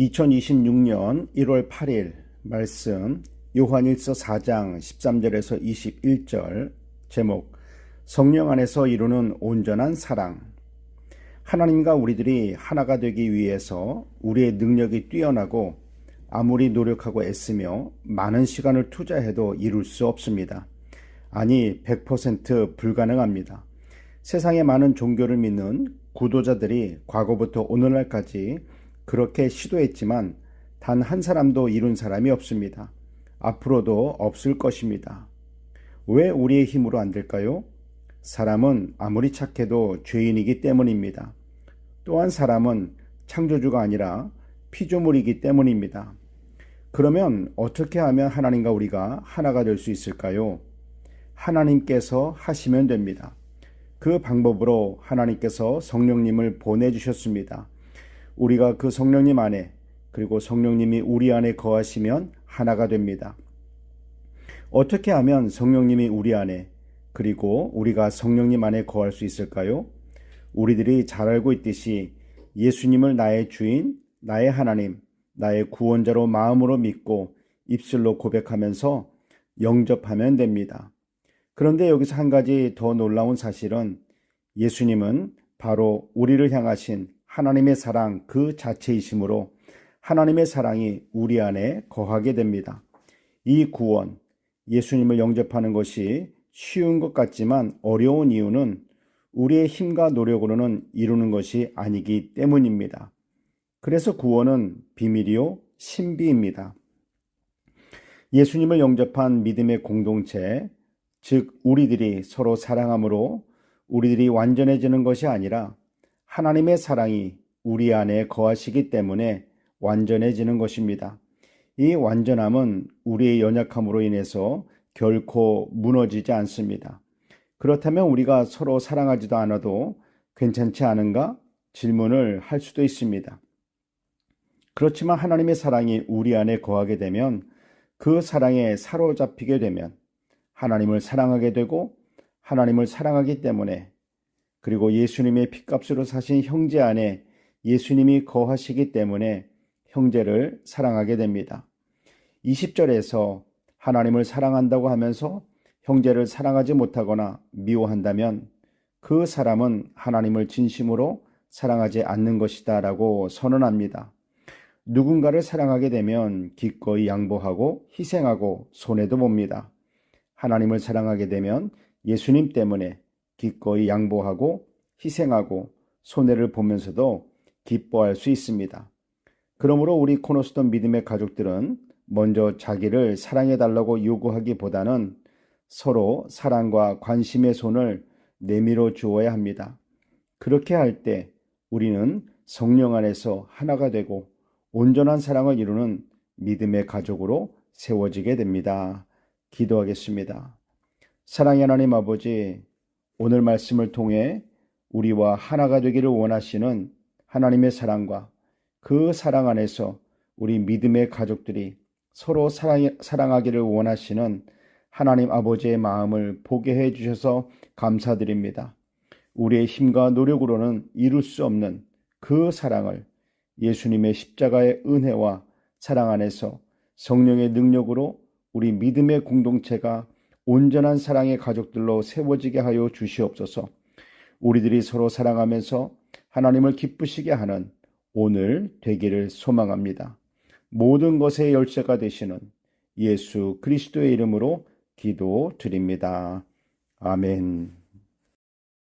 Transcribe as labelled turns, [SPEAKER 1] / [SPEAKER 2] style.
[SPEAKER 1] 2026년 1월 8일 말씀 요한일서 4장 13절에서 21절 제목 성령 안에서 이루는 온전한 사랑 하나님과 우리들이 하나가 되기 위해서 우리의 능력이 뛰어나고 아무리 노력하고 애쓰며 많은 시간을 투자해도 이룰 수 없습니다. 아니 100% 불가능합니다. 세상의 많은 종교를 믿는 구도자들이 과거부터 오늘날까지 그렇게 시도했지만 단 한 사람도 이룬 사람이 없습니다. 앞으로도 없을 것입니다. 왜 우리의 힘으로 안 될까요? 사람은 아무리 착해도 죄인이기 때문입니다. 또한 사람은 창조주가 아니라 피조물이기 때문입니다. 그러면 어떻게 하면 하나님과 우리가 하나가 될 수 있을까요? 하나님께서 하시면 됩니다. 그 방법으로 하나님께서 성령님을 보내주셨습니다. 우리가 그 성령님 안에 그리고 성령님이 우리 안에 거하시면 하나가 됩니다. 어떻게 하면 성령님이 우리 안에 그리고 우리가 성령님 안에 거할 수 있을까요? 우리들이 잘 알고 있듯이 예수님을 나의 주인, 나의 하나님, 나의 구원자로 마음으로 믿고 입술로 고백하면서 영접하면 됩니다. 그런데 여기서 한 가지 더 놀라운 사실은 예수님은 바로 우리를 향하신 하나님의 사랑 그 자체이시므로 하나님의 사랑이 우리 안에 거하게 됩니다. 이 구원, 예수님을 영접하는 것이 쉬운 것 같지만 어려운 이유는 우리의 힘과 노력으로는 이루는 것이 아니기 때문입니다. 그래서 구원은 비밀이요, 신비입니다. 예수님을 영접한 믿음의 공동체, 즉, 우리들이 서로 사랑함으로 우리들이 완전해지는 것이 아니라 하나님의 사랑이 우리 안에 거하시기 때문에 완전해지는 것입니다. 이 완전함은 우리의 연약함으로 인해서 결코 무너지지 않습니다. 그렇다면 우리가 서로 사랑하지도 않아도 괜찮지 않은가 질문을 할 수도 있습니다. 그렇지만 하나님의 사랑이 우리 안에 거하게 되면 그 사랑에 사로잡히게 되면 하나님을 사랑하게 되고 하나님을 사랑하기 때문에 그리고 예수님의 핏값으로 사신 형제 안에 예수님이 거하시기 때문에 형제를 사랑하게 됩니다. 20절에서 하나님을 사랑한다고 하면서 형제를 사랑하지 못하거나 미워한다면 그 사람은 하나님을 진심으로 사랑하지 않는 것이다 라고 선언합니다. 누군가를 사랑하게 되면 기꺼이 양보하고 희생하고 손해도 봅니다. 하나님을 사랑하게 되면 예수님 때문에 기꺼이 양보하고 희생하고 손해를 보면서도 기뻐할 수 있습니다. 그러므로 우리 코너스톤 믿음의 가족들은 먼저 자기를 사랑해 달라고 요구하기보다는 서로 사랑과 관심의 손을 내밀어 주어야 합니다. 그렇게 할 때 우리는 성령 안에서 하나가 되고 온전한 사랑을 이루는 믿음의 가족으로 세워지게 됩니다. 기도하겠습니다. 사랑의 하나님 아버지, 오늘 말씀을 통해 우리와 하나가 되기를 원하시는 하나님의 사랑과 그 사랑 안에서 우리 믿음의 가족들이 서로 사랑, 사랑하기를 원하시는 하나님 아버지의 마음을 보게 해 주셔서 감사드립니다. 우리의 힘과 노력으로는 이룰 수 없는 그 사랑을 예수님의 십자가의 은혜와 사랑 안에서 성령의 능력으로 우리 믿음의 공동체가 온전한 사랑의 가족들로 세워지게 하여 주시옵소서. 우리들이 서로 사랑하면서 하나님을 기쁘시게 하는 오늘 되기를 소망합니다. 모든 것의 열쇠가 되시는 예수 그리스도의 이름으로 기도 드립니다. 아멘.